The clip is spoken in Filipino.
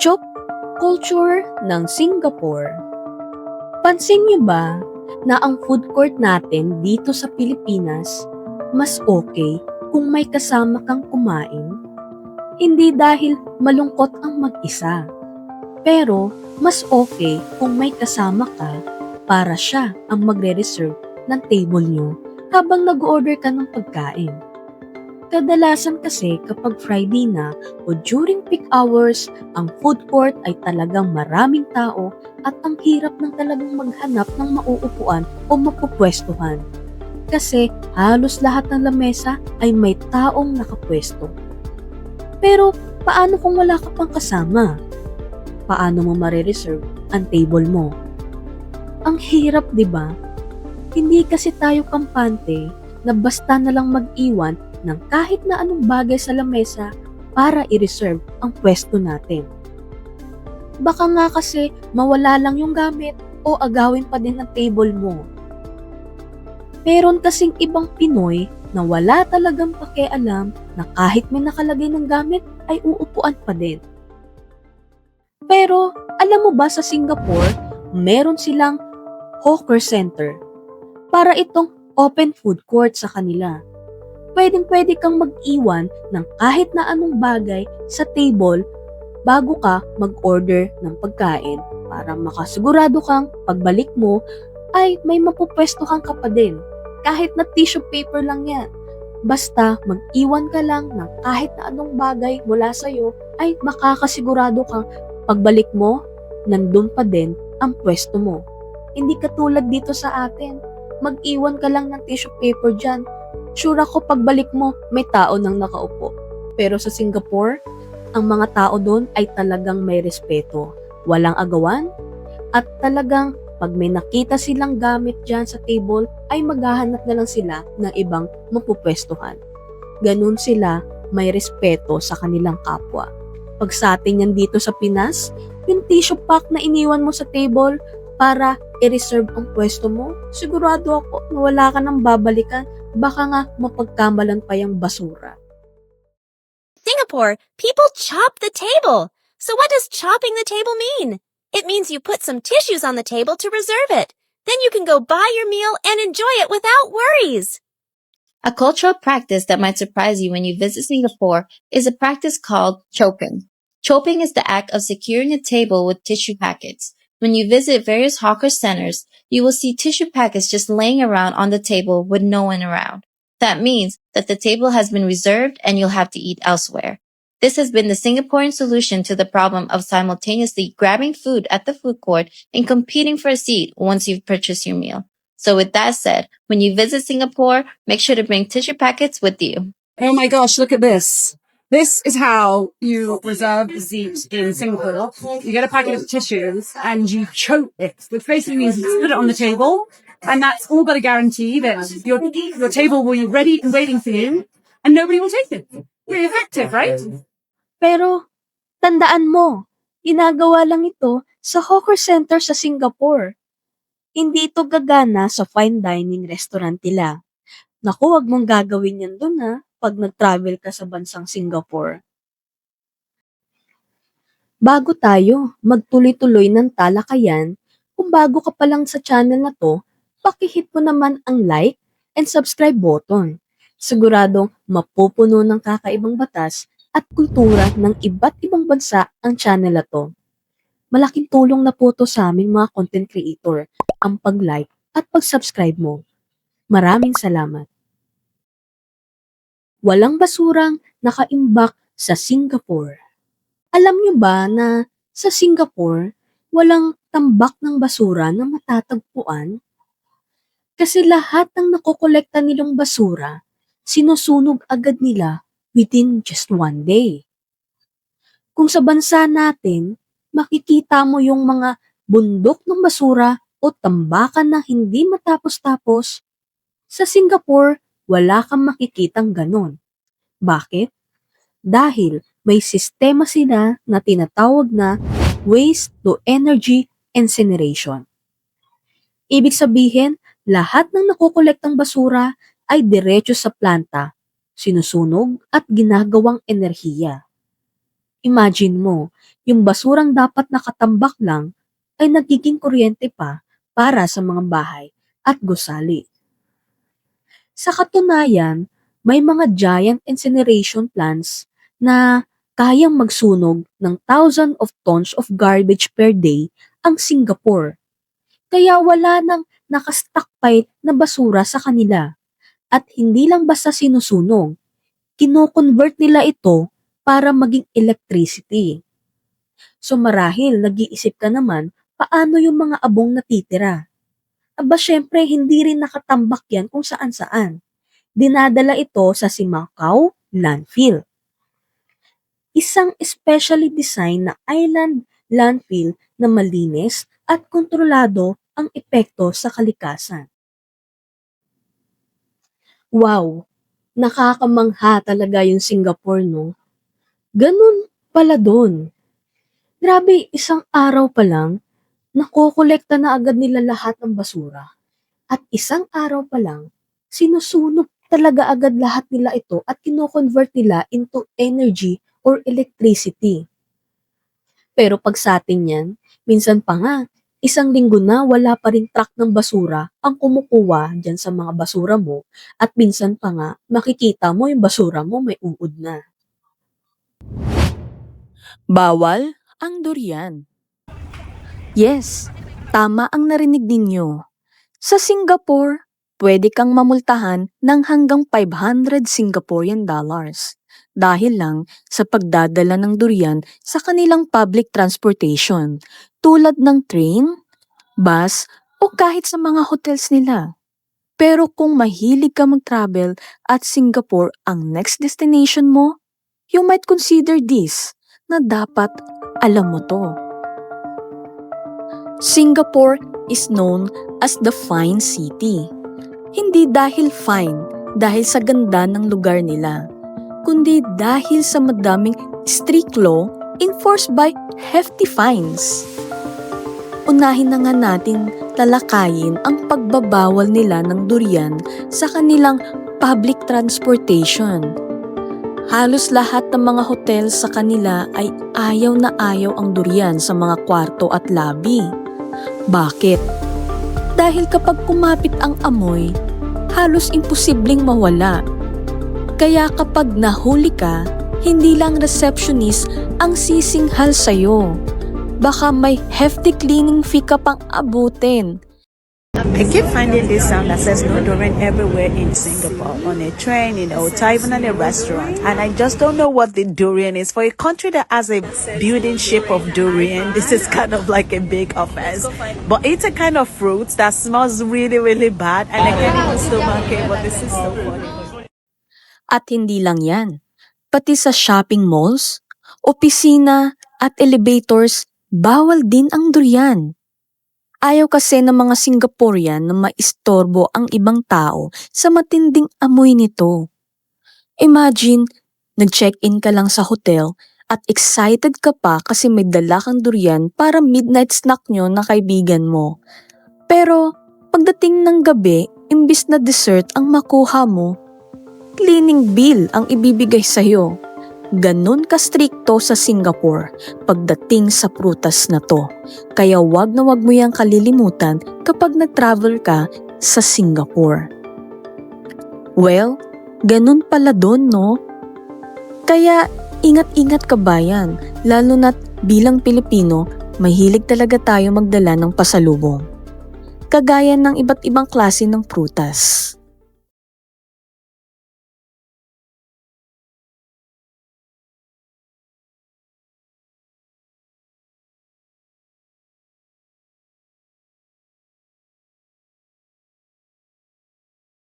Chop culture ng Singapore. Pansin niyo ba na ang food court natin dito sa Pilipinas mas okay kung may kasama kang kumain? Hindi dahil malungkot ang mag-isa. Pero mas okay kung may kasama ka para siya ang magre-reserve ng table nyo habang nag-order ka ng pagkain. Kadalasan kasi kapag Friday na o during peak hours, ang food court ay talagang maraming tao at ang hirap ng talagang maghanap ng mauupuan o mapupwestuhan. Kasi halos lahat ng lamesa ay may taong nakapwesto. Pero paano kung wala ka pang kasama? Paano mo marereserve ang table mo? Ang hirap, di ba? Hindi kasi tayo kampante na basta na lang mag-iwan ng kahit na anong bagay sa lamesa para i-reserve ang pwesto natin. Baka nga kasi mawala lang yung gamit o agawin pa din ang table mo. Meron kasing ibang Pinoy na wala talagang pakialam na kahit may nakalagay ng gamit ay uupuan pa din. Pero alam mo ba sa Singapore, meron silang hawker center para itong open food court sa kanila pwedeng pwede kang mag-iwan ng kahit na anong bagay sa table bago ka mag-order ng pagkain para makasigurado kang pagbalik mo ay may mapupwestuhan ka pa din. Kahit na tissue paper lang yan. Basta mag-iwan ka lang ng kahit na anong bagay mula sa'yo ay makakasigurado kang pagbalik mo, nandun pa din ang pwesto mo. Hindi katulad dito sa atin. Mag-iwan ka lang ng tissue paper dyan sure ako pagbalik mo, may tao nang nakaupo. Pero sa Singapore, ang mga tao doon ay talagang may respeto. Walang agawan, at talagang pag may nakita silang gamit dyan sa table, ay maghahanap na lang sila ng ibang mapupwestuhan. Ganun sila may respeto sa kanilang kapwa. Pag sa atin yan dito sa Pinas, yung tissue pack na iniwan mo sa table para i-reserve ang pwesto mo, sigurado ako na wala ka nang babalikan baka nga mapagkamalan pa yung basura. Singapore, people chop the table. So what does chopping the table mean? It means you put some tissues on the table to reserve it. Then you can go buy your meal and enjoy it without worries. A cultural practice that might surprise you when you visit Singapore is a practice called choping. Choping is the act of securing a table with tissue packets. When you visit various hawker centers, you will see tissue packets just laying around on the table with no one around. That means that the table has been reserved and you'll have to eat elsewhere. This has been the Singaporean solution to the problem of simultaneously grabbing food at the food court and competing for a seat once you've purchased your meal. So with that said, when you visit Singapore, make sure to bring tissue packets with you. Oh my gosh, look at this. This is how you reserve a seat in Singapore. You get a packet of tissues and you choke it, which basically means you put it on the table and that's all but a guarantee that your, your table will be ready and waiting for you and nobody will take it. Very effective, right? Pero, tandaan mo, ginagawa lang ito sa hawker center sa Singapore. Hindi ito gagana sa fine dining restaurant nila. Naku, wag mong gagawin yan dun ha, pag nag-travel ka sa bansang Singapore. Bago tayo magtuloy-tuloy ng talakayan, kung bago ka pa lang sa channel na to, pakihit mo naman ang like and subscribe button. Siguradong mapupuno ng kakaibang batas at kultura ng iba't ibang bansa ang channel na to. Malaking tulong na po to sa aming mga content creator ang pag-like at pag-subscribe mo. Maraming salamat. Walang basurang nakaimbak sa Singapore. Alam niyo ba na sa Singapore, walang tambak ng basura na matatagpuan? Kasi lahat ng nakokolekta nilang basura, sinusunog agad nila within just one day. Kung sa bansa natin, makikita mo yung mga bundok ng basura o tambakan na hindi matapos-tapos. Sa Singapore, wala kang makikitang ganon. Bakit? Dahil may sistema sila na tinatawag na waste to energy incineration. Ibig sabihin, lahat ng nakokolektang basura ay diretso sa planta sinusunog at ginagawang enerhiya. Imagine mo, yung basurang dapat nakatambak lang ay nagiging kuryente pa para sa mga bahay at gusali. Sa katunayan, may mga giant incineration plants na kayang magsunog ng thousand of tons of garbage per day ang Singapore. Kaya wala nang nakastockpile na basura sa kanila. At hindi lang basta sinusunog, kino-convert nila ito para maging electricity. So marahil nag-iisip ka naman, paano yung mga abong natitira? Aba syempre, hindi rin nakatambak yan kung saan-saan. Dinadala ito sa Simacau landfill. Isang specially designed na island landfill na malinis at kontrolado ang epekto sa kalikasan. Wow, nakakamangha talaga yung Singapore, no? Ganun pala doon. Grabe, isang araw pa lang, nakokolekta na agad nila lahat ng basura. At isang araw pa lang, sinusunog talaga agad lahat nila ito at kino-convert nila into energy or electricity. Pero pag sa atin yan, minsan pa nga, isang linggo na wala pa rin truck ng basura ang kumukuha dyan sa mga basura mo at minsan pa nga makikita mo yung basura mo may uod na. Bawal ang durian. Yes, tama ang narinig ninyo. Sa Singapore, pwede kang mamultahan ng hanggang 500 Singaporean dollars dahil lang sa pagdadala ng durian sa kanilang public transportation tulad ng train, bus, o kahit sa mga hotels nila. Pero kung mahilig ka mag-travel at Singapore ang next destination mo, you might consider this na dapat alam mo to. Singapore is known as the fine city. Hindi dahil fine dahil sa ganda ng lugar nila, kundi dahil sa madaming strict law enforced by hefty fines. Unahin na nga natin talakayin ang pagbabawal nila ng durian sa kanilang public transportation. Halos lahat ng mga hotel sa kanila ay ayaw na ayaw ang durian sa mga kwarto at lobby. Bakit? Dahil kapag kumapit ang amoy, halos imposibleng mawala. Kaya kapag nahuli ka, hindi lang receptionist ang sisinghal sa'yo. Baka may hefty cleaning fee ka pang abutin. I keep finding this sound that says durian everywhere in Singapore, on a train, in a hotel, even in a restaurant. And I just don't know what the durian is. For a country that has a building shape of durian, this is kind of like a big offense. But it's a kind of fruit that smells really, really bad. And I can't even stomach it, but this is so funny. At hindi lang yan. Pati sa shopping malls, opisina at elevators, bawal din ang durian. Ayaw kasi ng mga Singaporean na maistorbo ang ibang tao sa matinding amoy nito. Imagine, nag-check-in ka lang sa hotel at excited ka pa kasi may dala kang durian para midnight snack nyo na kaibigan mo. Pero pagdating ng gabi, imbis na dessert ang makuha mo, cleaning bill ang ibibigay sa'yo. Ganon ka-stricto sa Singapore pagdating sa prutas na to. Kaya wag na wag mo yang kalilimutan kapag nag-travel ka sa Singapore. Well, ganun pala doon no? Kaya ingat-ingat ka bayan, lalo na't bilang Pilipino, mahilig talaga tayo magdala ng pasalubong. Kagaya ng iba't ibang klase ng prutas.